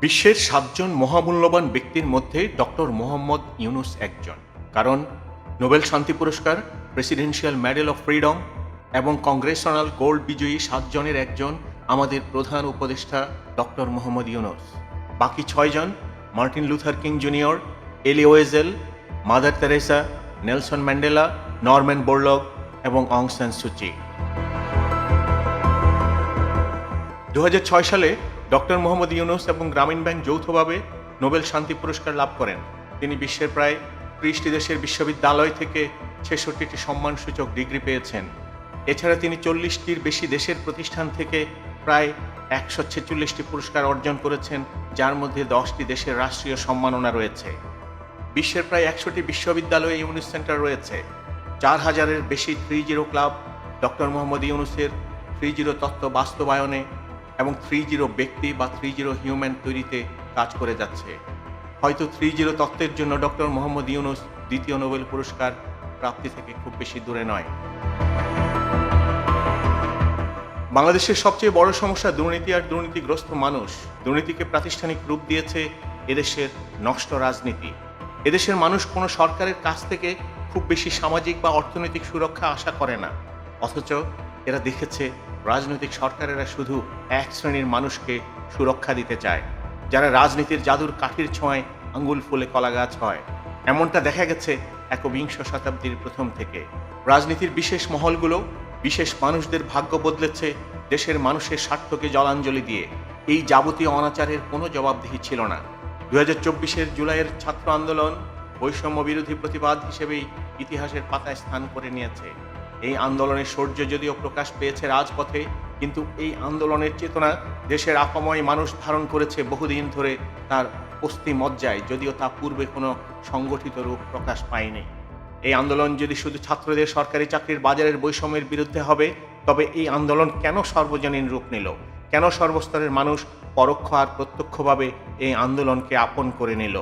বিশ্বের সাতজন মহামূল্যবান ব্যক্তির মধ্যে ডক্টর মোহাম্মদ ইউনুস একজন। কারণ নোবেল শান্তি পুরস্কার, প্রেসিডেন্সিয়াল মেডেল অফ ফ্রিডম এবং কংগ্রেসনাল গোল্ড বিজয়ী সাতজনের একজন আমাদের প্রধান উপদেষ্টা ডক্টর মোহাম্মদ ইউনুস। বাকি ছয়জন Martin Luther King Junior, Elie Wiesel, Mother Teresa Nelson Mandela, Norman Borlaug এবং অং সান সুচি দু হাজার ছয় সালে ডক্টর মোহাম্মদ ইউনুস এবং গ্রামীণ ব্যাংক যৌথভাবে নোবেল শান্তি পুরস্কার লাভ করেন। তিনি বিশ্বের প্রায় ত্রিশটি দেশের বিশ্ববিদ্যালয় থেকে ছেষট্টিটি সম্মানসূচক ডিগ্রি পেয়েছেন। এছাড়া তিনি চল্লিশটির বেশি দেশের প্রতিষ্ঠান থেকে প্রায় একশো ছেচল্লিশটি পুরস্কার অর্জন করেছেন, যার মধ্যে দশটি দেশের রাষ্ট্রীয় সম্মাননা রয়েছে। বিশ্বের প্রায় একশোটি বিশ্ববিদ্যালয়ে ইউনিস সেন্টার রয়েছে। চার হাজারের বেশি three zero club doctor Mohammad ইউনুসের থ্রি জিরো তত্ত্ব বাস্তবায়নে এবং থ্রি জিরো ব্যক্তি বা থ্রি জিরো হিউম্যান তৈরিতে কাজ করে যাচ্ছে। হয়তো থ্রি জিরো তত্ত্বের জন্য ডক্টর মোহাম্মদ ইউনুস দ্বিতীয় নোবেল পুরস্কার প্রাপ্তি থেকে খুব বেশি দূরে নয়। বাংলাদেশের সবচেয়ে বড় সমস্যা দুর্নীতি আর দুর্নীতিগ্রস্ত মানুষ। দুর্নীতিকে প্রাতিষ্ঠানিক রূপ দিয়েছে এদেশের নষ্ট রাজনীতি। এদেশের মানুষ কোনো সরকারের কাছ থেকে খুব বেশি সামাজিক বা অর্থনৈতিক সুরক্ষা আশা করে না। অথচ এরা দেখেছে রাজনৈতিক সরকারেরা শুধু এক শ্রেণির মানুষকে সুরক্ষা দিতে চায়, যারা রাজনীতির জাদুর কাঠির ছোঁয়ায় আঙ্গুল ফুলে কলা গাছ হয়। এমনটা দেখা গেছে একবিংশ শতাব্দীর প্রথম থেকে। রাজনীতির বিশেষ মহলগুলো বিশেষ মানুষদের ভাগ্য বদলেছে দেশের মানুষের স্বার্থকে জলাঞ্জলি দিয়ে। এই যাবতীয় অনাচারের কোনো জবাবদিহি ছিল না। দু হাজার চব্বিশের জুলাইয়ের ছাত্র আন্দোলন বৈষম্য বিরোধী প্রতিবাদ হিসেবেই ইতিহাসের পাতায় স্থান করে নিয়েছে। এই আন্দোলনের সৌর্য যদিও প্রকাশ পেয়েছে রাজপথে, কিন্তু এই আন্দোলনের চেতনা দেশের আপাময় মানুষ ধারণ করেছে বহুদিন ধরে তার অস্থি মজ্জায়, যদিও তা পূর্বে কোনো সংগঠিত রূপ প্রকাশ পায়নি। এই আন্দোলন যদি শুধু ছাত্রদের সরকারি চাকরির বাজারের বৈষম্যের বিরুদ্ধে হবে, তবে এই আন্দোলন কেন সর্বজনীন রূপ নিল? কেন সর্বস্তরের মানুষ পরোক্ষ আর প্রত্যক্ষভাবে এই আন্দোলনকে আপন করে নিল?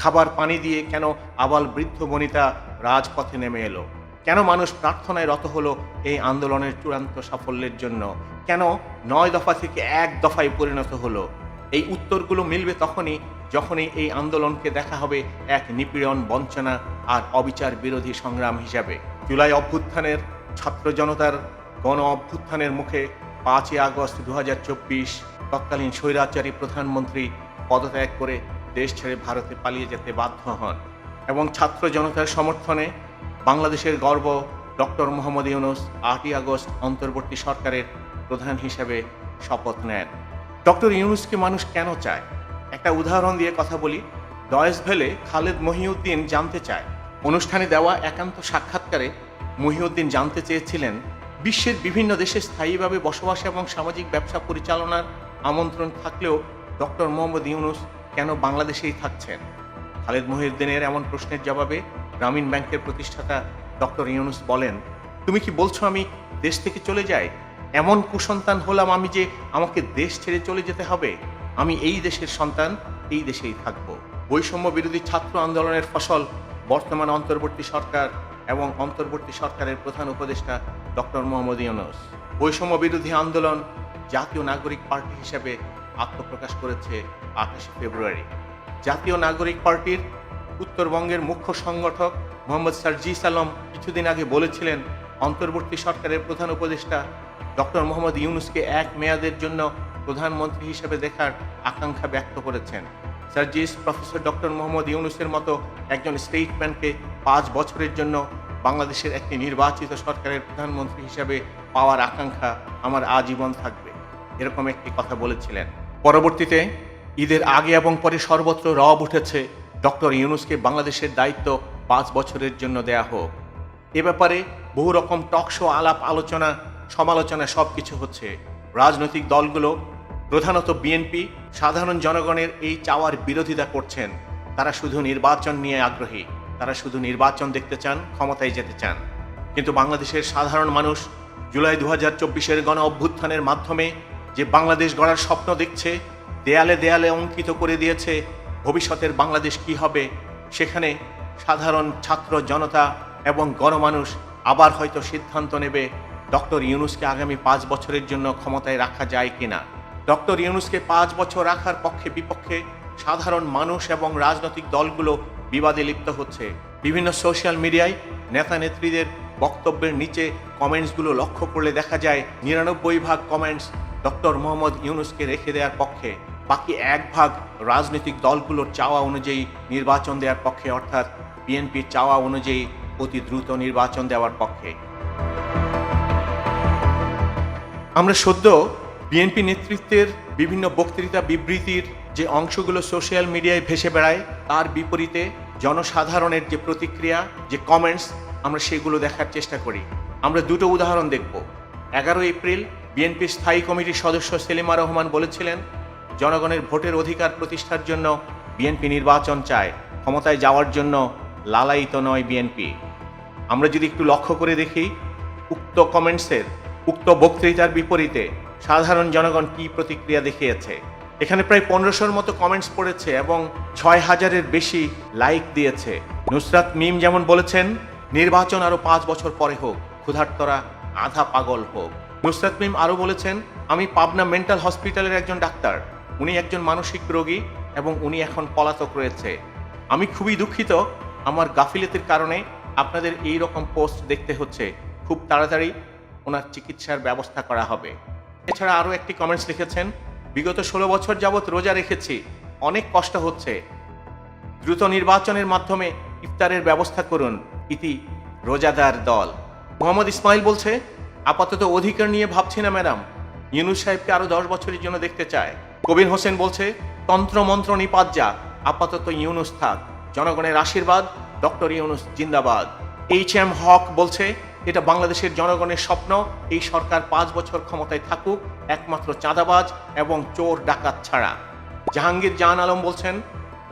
খাবার পানি দিয়ে কেন আবাল বৃদ্ধ বনিতা রাজপথে নেমে এলো? কেন মানুষ প্রার্থনায় রত হলো এই আন্দোলনের চূড়ান্ত সাফল্যের জন্য? কেন নয় দফা থেকে এক দফায় পরিণত হলো? এই উত্তরগুলো মিলবে তখনই যখনই এই আন্দোলনকে দেখা হবে এক নিপীড়ন, বঞ্চনা আর অবিচার বিরোধী সংগ্রাম হিসাবে। জুলাই অভ্যুত্থানের ছাত্র জনতার গণ অভ্যুত্থানের মুখে পাঁচই আগস্ট দু হাজার চব্বিশ তৎকালীন স্বৈরাচারী প্রধানমন্ত্রী পদত্যাগ করে দেশ ছেড়ে ভারতে পালিয়ে যেতে বাধ্য হন এবং ছাত্র জনতার সমর্থনে বাংলাদেশের গর্ব ডক্টর মোহাম্মদ ইউনুস আটই আগস্ট অন্তর্বর্তী সরকারের প্রধান হিসেবে শপথ নেন। ডক্টর ইউনুসকে মানুষ কেন চায়? একটা উদাহরণ দিয়ে কথা বলি। ডয়েস ভেলে খালেদ মহিউদ্দিন জানতে চায়। অনুষ্ঠানে দেওয়া একান্ত সাক্ষাৎকারে মহিউদ্দিন জানতে চেয়েছিলেন, বিশ্বের বিভিন্ন দেশে স্থায়ীভাবে বসবাস এবং সামাজিক ব্যবসা পরিচালনার আমন্ত্রণ থাকলেও ডক্টর মোহাম্মদ ইউনুস কেন বাংলাদেশেই থাকছেন? খালেদ মহিউদ্দিনের এমন প্রশ্নের জবাবে গ্রামীণ ব্যাংকের প্রতিষ্ঠাতা ডক্টর ইউনুস বলেন, তুমি কি বলছো আমি দেশ থেকে চলে যাই? এমন কুসন্তান হলাম আমি যে আমাকে দেশ ছেড়ে চলে যেতে হবে। আমি এই দেশের সন্তান, এই দেশেই থাকব। বৈষম্য বিরোধী ছাত্র আন্দোলনের ফসল বর্তমান অন্তর্বর্তী সরকার এবং অন্তর্বর্তী সরকারের প্রধান উপদেষ্টা ডক্টর মোহাম্মদ ইউনুস। বৈষম্য বিরোধী আন্দোলন জাতীয় নাগরিক পার্টি হিসেবে আত্মপ্রকাশ করেছে আঠাশে ফেব্রুয়ারি। জাতীয় নাগরিক পার্টির উত্তরবঙ্গের মুখ্য সংগঠক মোহাম্মদ সারজিস আলম কিছুদিন আগে বলেছিলেন, অন্তর্বর্তী সরকারের প্রধান উপদেষ্টা ডক্টর মোহাম্মদ ইউনুসকে এক মেয়াদের জন্য প্রধানমন্ত্রী হিসেবে দেখার আকাঙ্ক্ষা ব্যক্ত করেছেন। সার্জিস, প্রফেসর ডক্টর মোহাম্মদ ইউনুসের মতো একজন স্টেটম্যানকে পাঁচ বছরের জন্য বাংলাদেশের একটি নির্বাচিত সরকারের প্রধানমন্ত্রী হিসেবে পাওয়ার আকাঙ্ক্ষা আমার আজীবন থাকবে, এরকম একটি কথা বলেছিলেন। পরবর্তীতে ঈদের আগে এবং পরে সর্বত্র রব উঠেছে ডক্টর ইউনুসকে বাংলাদেশের দায়িত্ব পাঁচ বছরের জন্য দেয়া হোক। এ ব্যাপারে বহু রকম টকশো আলাপ, আলোচনা, সমালোচনা সব কিছু হচ্ছে। রাজনৈতিক দলগুলো, প্রধানত বিএনপি, সাধারণ জনগণের এই চাওয়ার বিরোধিতা করছেন। তারা শুধু নির্বাচন নিয়ে আগ্রহী। তারা শুধু নির্বাচন দেখতে চান, ক্ষমতায় যেতে চান। কিন্তু বাংলাদেশের সাধারণ মানুষ জুলাই দু হাজার চব্বিশের গণ অভ্যুত্থানের মাধ্যমে যে বাংলাদেশ গড়ার স্বপ্ন দেখছে, দেয়ালে দেয়ালে অঙ্কিত করে দিয়েছে ভবিষ্যতের বাংলাদেশ কি হবে? সেখানে সাধারণ ছাত্র জনতা এবং গণমানুষ আবার হয়তো সিদ্ধান্ত নেবে ডক্টর ইউনুসকে আগামী পাঁচ বছরের জন্য ক্ষমতায় রাখা যায় কিনা। ডক্টর ইউনুসকে পাঁচ বছর রাখার পক্ষে বিপক্ষে সাধারণ মানুষ এবং রাজনৈতিক দলগুলো বিবাদে লিপ্ত হচ্ছে। বিভিন্ন সোশ্যাল মিডিয়ায় নেতা নেত্রীদের বক্তব্যের নিচে কমেন্টসগুলো লক্ষ্য করলে দেখা যায়, নিরানব্বই ভাগ কমেন্টস ডক্টর মোহাম্মদ ইউনুসকে রেখে দেওয়ার পক্ষে। বাকি এক ভাগ রাজনৈতিক দলগুলোর চাওয়া অনুযায়ী নির্বাচন দেওয়ার পক্ষে, অর্থাৎ বিএনপির চাওয়া অনুযায়ী অতি দ্রুত নির্বাচন দেওয়ার পক্ষে। আমরা সদ্য বিএনপি নেতৃত্বের বিভিন্ন বক্তৃতা বিবৃতির যে অংশগুলো সোশ্যাল মিডিয়ায় ভেসে বেড়ায়, তার বিপরীতে জনসাধারণের যে প্রতিক্রিয়া, যে কমেন্টস আমরা সেগুলো দেখার চেষ্টা করি। আমরা দুটো উদাহরণ দেখব। এগারো এপ্রিল বিএনপির স্থায়ী কমিটির সদস্য সেলিমা রহমান বলেছিলেন জনগণের ভোটের অধিকার প্রতিষ্ঠার জন্য বিএনপি নির্বাচন চায়, ক্ষমতায় যাওয়ার জন্য লালায়িত নয় বিএনপি। আমরা যদি একটু লক্ষ্য করে দেখি, উক্ত কমেন্টসের, উক্ত বক্তৃতার বিপরীতে সাধারণ জনগণ কি প্রতিক্রিয়া দেখিয়েছে? এখানে প্রায় পনেরোশোর মতো কমেন্টস পড়েছে এবং ছয় হাজারের বেশি লাইক দিয়েছে। নুসরাত মিম যেমন বলেছেন, নির্বাচন আরও পাঁচ বছর পরে হোক, ক্ষুধার্তরা আধা পাগল হোক। নুসরাত মিম আরও বলেছেন, আমি পাবনা মেন্টাল হসপিটালের একজন ডাক্তার উনি একজন মানসিক রোগী এবং উনি এখন পলাতক রয়েছে। আমি খুবই দুঃখিত, আমার গাফিলতির কারণে আপনাদের এই রকম পোস্ট দেখতে হচ্ছে। খুব তাড়াতাড়ি ওনার চিকিৎসার ব্যবস্থা করা হবে। এছাড়া আরও একটি কমেন্টস লিখেছেন, বিগত ষোলো বছর যাবৎ রোজা রেখেছি, অনেক কষ্ট হচ্ছে। দ্রুত নির্বাচনের মাধ্যমে ইফতারের ব্যবস্থা করুন, ইতি রোজাদার দল। মোহাম্মদ ইসমাইল বলছে, আপাতত অধিকার নিয়ে ভাবছি না, ম্যাডাম। ইউনুস সাহেবকে আরও দশ বছরের জন্য দেখতে চায়। কবির হোসেন বলছে, তন্ত্রমন্ত্র নিপাত যাক আপাতত ইউনুস থাক। জনগণের আশীর্বাদ, ডক্টর ইউনুস জিন্দাবাদ। এইচ এম হক বলছে, এটা বাংলাদেশের জনগণের স্বপ্ন, এই সরকার পাঁচ বছর ক্ষমতায় থাকুক, একমাত্র চাঁদাবাজ এবং চোর ডাকাত ছাড়া। জাহাঙ্গীর জাহান আলম বলছেন,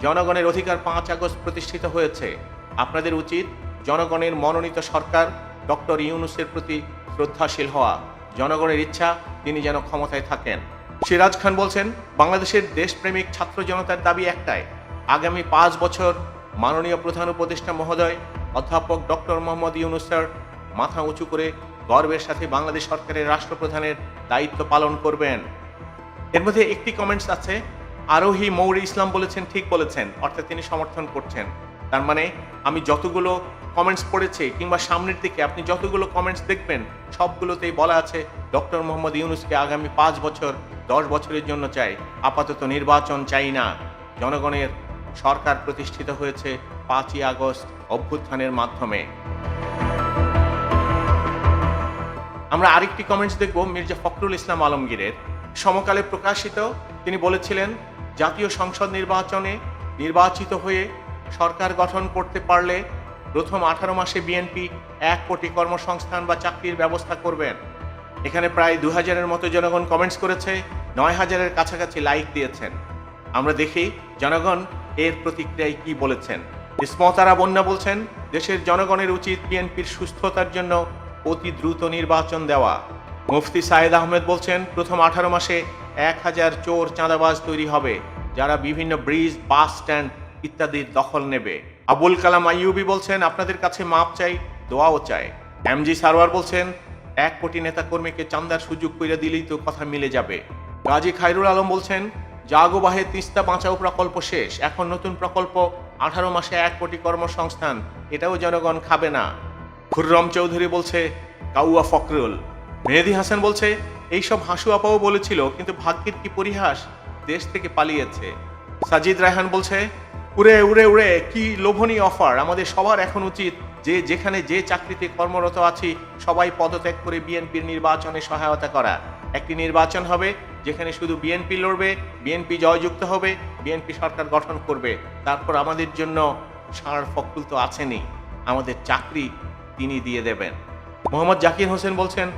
জনগণের অধিকার পাঁচ আগস্ট প্রতিষ্ঠিত হয়েছে। আপনাদের উচিত জনগণের মনোনীত সরকার, ডক্টর ইউনুসের প্রতি শ্রদ্ধাশীল হওয়া। জনগণের ইচ্ছা, তিনি যেন ক্ষমতায় থাকেন। সিরাজ খান বলছেন, বাংলাদেশের দেশপ্রেমিক ছাত্র জনতার দাবি একটাই, আগামী পাঁচ বছর মাননীয় প্রধান উপদেষ্টা মহোদয়, অধ্যাপক ডক্টর মোহাম্মদ ইউনুস স্যার, মাথা উঁচু করে গর্বের সাথে বাংলাদেশ সরকারের রাষ্ট্রপ্রধানের দায়িত্ব পালন করবেন। এর মধ্যে একটি কমেন্টস আছে, আরোহী মৌরি ইসলাম বলেছেন, ঠিক বলেছেন, অর্থাৎ তিনি সমর্থন করছেন। তার মানে আমি যতগুলো কমেন্টস পড়েছে কিংবা সামনের দিকে আপনি যতগুলো কমেন্টস দেখবেন, সবগুলোতেই বলা আছে ডক্টর মোহাম্মদ ইউনুসকে আগামী পাঁচ বছর, দশ বছরের জন্য চাই। আপাতত নির্বাচন চাই না। জনগণের সরকার প্রতিষ্ঠিত হয়েছে পাঁচই আগস্ট অভ্যুত্থানের মাধ্যমে। আমরা আরেকটি কমেন্টস দেখব, মির্জা ফখরুল ইসলাম আলমগীরের। সমকালে প্রকাশিত, তিনি বলেছিলেন, জাতীয় সংসদ নির্বাচনে নির্বাচিত হয়ে সরকার গঠন করতে পারলে প্রথম আঠারো মাসে বিএনপি এক কোটি কর্মসংস্থান বা চাকরির ব্যবস্থা করবেন। এখানে প্রায় দু হাজারের মতো জনগণ কমেন্টস করেছে, নয় হাজারের কাছাকাছি লাইক দিয়েছেন। আমরা দেখি জনগণ এর প্রতিক্রিয়ায় কি বলেছেন। ইসমতারা বন্যা বলছেন, দেশের জনগণের উচিত বিএনপির সুস্থতার জন্য অতি দ্রুত নির্বাচন দেওয়া। মুফতি সায়েদ আহমেদ বলছেন, প্রথম আঠারো মাসে এক হাজার চোর চাঁদাবাজ তৈরি হবে, যারা বিভিন্ন ব্রিজ, বাস স্ট্যান্ড ইত্যাদির দখল নেবে। আবুল কালাম আইয়ুবি বলছেন, আপনাদের কাছে মাপ চাই, দোয়াও চাই। এমজি সারওয়ার বলছেন, এক কোটি নেতা কর্মীকে চান্দার সুযোগ করে দিলেই তো কথা মিলে যাবে। গাজী খাইরুল আলম বলছেন, জাগোবাহে তিস্তা বাঁচাও প্রকল্প শেষ। এখন নতুন প্রকল্প, আঠারো মাসে এক কোটি কর্মসংস্থান। এটাও জনগণ খাবে না। খুররম চৌধুরী বলছে, কাউয়া ফকরুল মেহেদি হাসান বলছে, এইসব হাসু আপাও বলেছিল, কিন্তু ভাগ্যের কি পরিহাস? দেশ থেকে পালিয়েছে। সাজিদ রায়হান বলছে উড়ে উড়ে উড়ে, কি লোভনীয় অফার আমাদের সবার এখন উচিত যে যেখানে যে চাকরিতে কর্মরত আছি, সবাই পদত্যাগ করে বিএনপির নির্বাচনে সহায়তা করা। একটি নির্বাচন হবে যেখানে শুধু বিএনপি লড়বে, বিএনপি জয়যুক্ত হবে, বিএনপি সরকার গঠন করবে। তারপর আমাদের জন্য সার ফকুল তো আছেনই। আমাদের চাকরি তিনি দিয়ে দেবেন। মোহাম্মদ জাকির হোসেন বলছেন,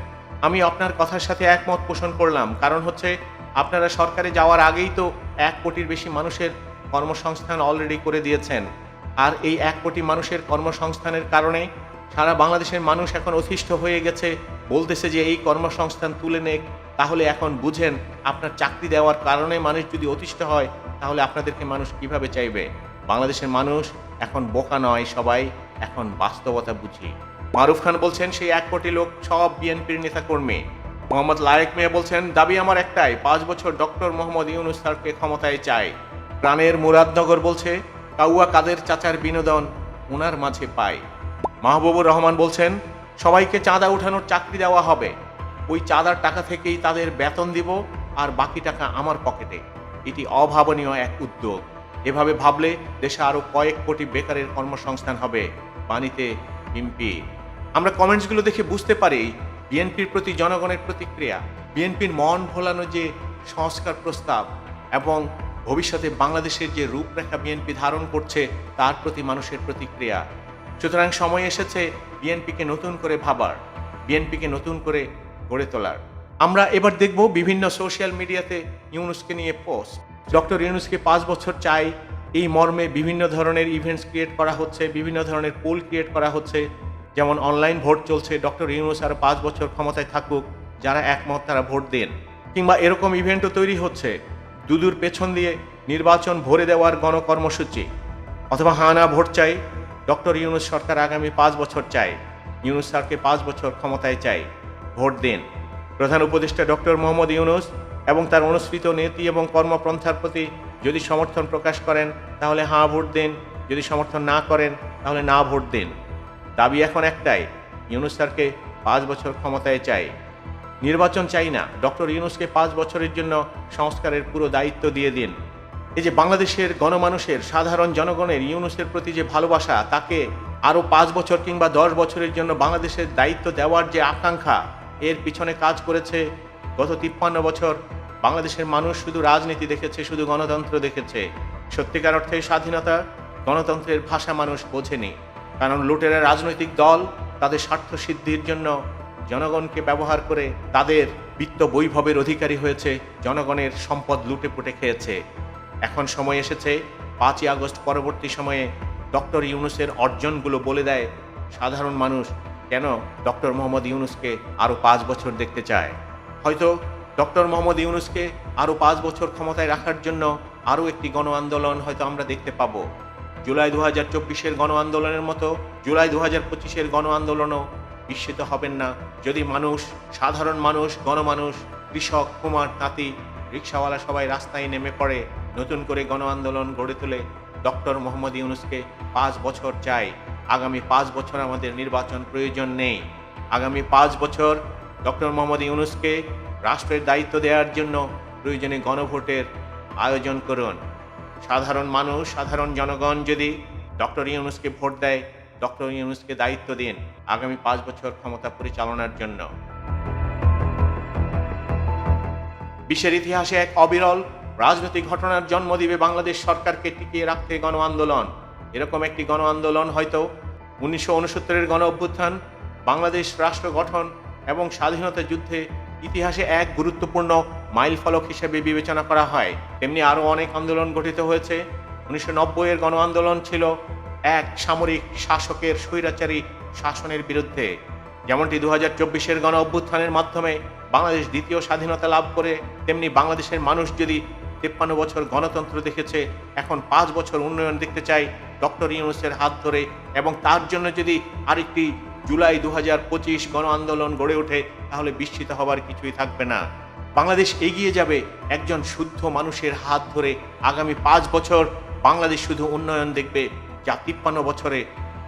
আমি আপনার কথার সাথে একমত পোষণ করলাম। কারণ হচ্ছে, আপনারা সরকারে যাওয়ার আগেই তো এক কোটির বেশি মানুষের কর্মসংস্থান অলরেডি করে দিয়েছেন। আর এই এক কোটি মানুষের কর্মসংস্থানের কারণে সারা বাংলাদেশের মানুষ এখন অতিষ্ঠ হয়ে গেছে। বলতেছে যে এই কর্মসংস্থান তুলে নেক, তাহলে এখন বুঝেন আপনার চাকরি দেওয়ার কারণে মানুষ যদি অতিষ্ঠ হয়, তাহলে আপনাদেরকে মানুষ কীভাবে চাইবে? বাংলাদেশের মানুষ এখন বোকা নয় সবাই, এখন বাস্তবতা বুঝি। মারুফ খান বলছেন সেই এক কোটি লোক সব বিএনপির নেতাকর্মী। মোহাম্মদ লায়েক মিয়া বলছেন, দাবি আমার একটাই, পাঁচ বছর ডক্টর মোহাম্মদ ইউনুস স্যারকে ক্ষমতায় চাই। প্রাণের মুরাদনগর বলছে, কাউয়া কাদের চাচার বিনোদন ওনার মাঝে পায়। মাহবুবুর রহমান বলছেন, সবাইকে চাঁদা উঠানোর চাকরি দেওয়া হবে। ওই চাঁদার টাকা থেকেই তাদের বেতন দিব আর বাকি টাকা আমার পকেটে। এটি অভাবনীয় এক উদ্যোগ। এভাবে ভাবলে দেশে আরও কয়েক কোটি বেকারের কর্মসংস্থান হবে বাণীতে এমপি আমরা কমেন্টসগুলো দেখে বুঝতে পারি, বিএনপির প্রতি জনগণের প্রতিক্রিয়া, বিএনপির মন ভোলানো যে সংস্কার প্রস্তাব এবং ভবিষ্যতে বাংলাদেশের যে রূপরেখা বিএনপি ধারণ করছে, তার প্রতি মানুষের প্রতিক্রিয়া। সুতরাং সময় এসেছে বিএনপিকে নতুন করে ভাবার, বিএনপিকে নতুন করে গড়ে তোলার। আমরা এবার দেখব বিভিন্ন সোশ্যাল মিডিয়াতে ইউনুসকে নিয়ে পোস্ট। ডক্টর ইউনুসকে পাঁচ বছর চাই, এই মর্মে বিভিন্ন ধরনের ইভেন্টস ক্রিয়েট করা হচ্ছে, বিভিন্ন ধরনের পোল ক্রিয়েট করা হচ্ছে। যেমন অনলাইন ভোট চলছে, ডক্টর ইউনুস আরও পাঁচ বছর ক্ষমতায় থাকুক, যারা একমত তারা ভোট দেন। কিংবা এরকম ইভেন্টও তৈরি হচ্ছে। দুদুর পেছন দিয়ে নির্বাচন ভরে দেওয়ার গণকর্মসূচি। অথবা হানা ভোট চাই, ডক্টর ইউনুস সরকার আগামী পাঁচ বছর চাই ইউনুস স্যারকে পাঁচ বছর ক্ষমতায় চাই। ভোট দিন। প্রধান উপদেষ্টা ডক্টর মোহাম্মদ ইউনুস এবং তার অনুসৃত নীতি এবং কর্মপন্থার প্রতি যদি সমর্থন প্রকাশ করেন, তাহলে হাঁ ভোট দিন। যদি সমর্থন না করেন, তাহলে না ভোট দিন। দাবি এখন একটাই, ইউনুস স্যারকে পাঁচ বছর ক্ষমতায় চাই। নির্বাচন চাই না। ডক্টর ইউনুসকে পাঁচ বছরের জন্য সংস্কারের পুরো দায়িত্ব দিয়ে দিন। এই যে বাংলাদেশের গণমানুষের, সাধারণ জনগণের ইউনুসের প্রতি যে ভালোবাসা, তাকে আরও পাঁচ বছর কিংবা দশ বছরের জন্য বাংলাদেশের দায়িত্ব দেওয়ার যে আকাঙ্ক্ষা, এর পিছনে কাজ করেছে গত তিপ্পান্ন বছর বাংলাদেশের মানুষ শুধু রাজনীতি দেখেছে, শুধু গণতন্ত্র দেখেছে। সত্যিকার অর্থে স্বাধীনতা গণতন্ত্রের ভাষা মানুষ বোঝেনি। কারণ লুটেরা রাজনৈতিক দল তাদের স্বার্থ সিদ্ধির জন্য জনগণকে ব্যবহার করে তাদের বিত্ত বৈভবের অধিকারী হয়েছে, জনগণের সম্পদ লুটে পুটে খেয়েছে। এখন সময় এসেছে, পাঁচই আগস্ট পরবর্তী সময়ে ডক্টর ইউনুসের অর্জনগুলো বলে দেয়, সাধারণ মানুষ কেন ডক্টর মোহাম্মদ ইউনুসকে আরও পাঁচ বছর দেখতে চায়? হয়তো ডক্টর মোহাম্মদ ইউনুসকে আরও পাঁচ বছর ক্ষমতায় রাখার জন্য আরও একটি গণ আন্দোলন হয়তো আমরা দেখতে পাবো। জুলাই দু হাজার চব্বিশের গণ আন্দোলনের মতো জুলাই দু হাজার পঁচিশের গণ আন্দোলনও বিস্মিত হবেন না। যদি মানুষ, সাধারণ মানুষ, গণমানুষ, কৃষক, কুমার, তাঁতি, রিক্সাওয়ালা সবাই রাস্তায় নেমে পড়ে, নতুন করে গণ আন্দোলন গড়ে তোলে ডক্টর মোহাম্মদ ইউনুসকে পাঁচ বছর চাই। আগামী পাঁচ বছর আমাদের নির্বাচন প্রয়োজন নেই। আগামী পাঁচ বছর ডক্টর মোহাম্মদ ইউনুসকে রাষ্ট্রের দায়িত্ব দেওয়ার জন্য প্রয়োজনে গণভোটের আয়োজন করুন। সাধারণ মানুষ, সাধারণ জনগণ যদি ডক্টর ইউনুসকে ভোট দেয় ডক্টর ইউনুসকে দায়িত্ব দিন আগামী পাঁচ বছর ক্ষমতা পরিচালনার জন্য। বিশ্বের ইতিহাসে এক অবিরল রাজনৈতিক ঘটনার জন্ম দিবে বাংলাদেশ সরকারকে টিকিয়ে রাখতে গণ আন্দোলন। এরকম একটি গণ আন্দোলন হয়তো উনিশশো উনসত্তরের গণ অভ্যুত্থান, বাংলাদেশ রাষ্ট্র গঠন এবং স্বাধীনতা যুদ্ধে ইতিহাসে এক গুরুত্বপূর্ণ মাইল ফলক হিসেবে বিবেচনা করা হয়। তেমনি আরও অনেক আন্দোলন গঠিত হয়েছে। উনিশশো নব্বইয়ের গণ আন্দোলন ছিল এক সামরিক শাসকের স্বৈরাচারী শাসনের বিরুদ্ধে, যেমনটি দু হাজার চব্বিশের গণ অভ্যুত্থানের মাধ্যমে বাংলাদেশ দ্বিতীয় স্বাধীনতা লাভ করে, তেমনি বাংলাদেশের মানুষ যদি তেপ্পান্ন বছর গণতন্ত্র দেখেছে, এখন পাঁচ বছর উন্নয়ন দেখতে চাই ডক্টর ইউনুসের হাত ধরে এবং তার জন্য যদি আরেকটি জুলাই দু হাজার পঁচিশ গণ আন্দোলন গড়ে ওঠে, তাহলে বিস্মিত হবার কিছুই থাকবে না। বাংলাদেশ এগিয়ে যাবে একজন শুদ্ধ মানুষের হাত ধরে। আগামী পাঁচ বছর বাংলাদেশ শুধু উন্নয়ন দেখবে যা তিপ্পান্ন বছরে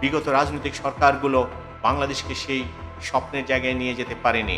বিগত রাজনৈতিক সরকারগুলো বাংলাদেশকে সেই স্বপ্নের জায়গায় নিয়ে যেতে পারেনি।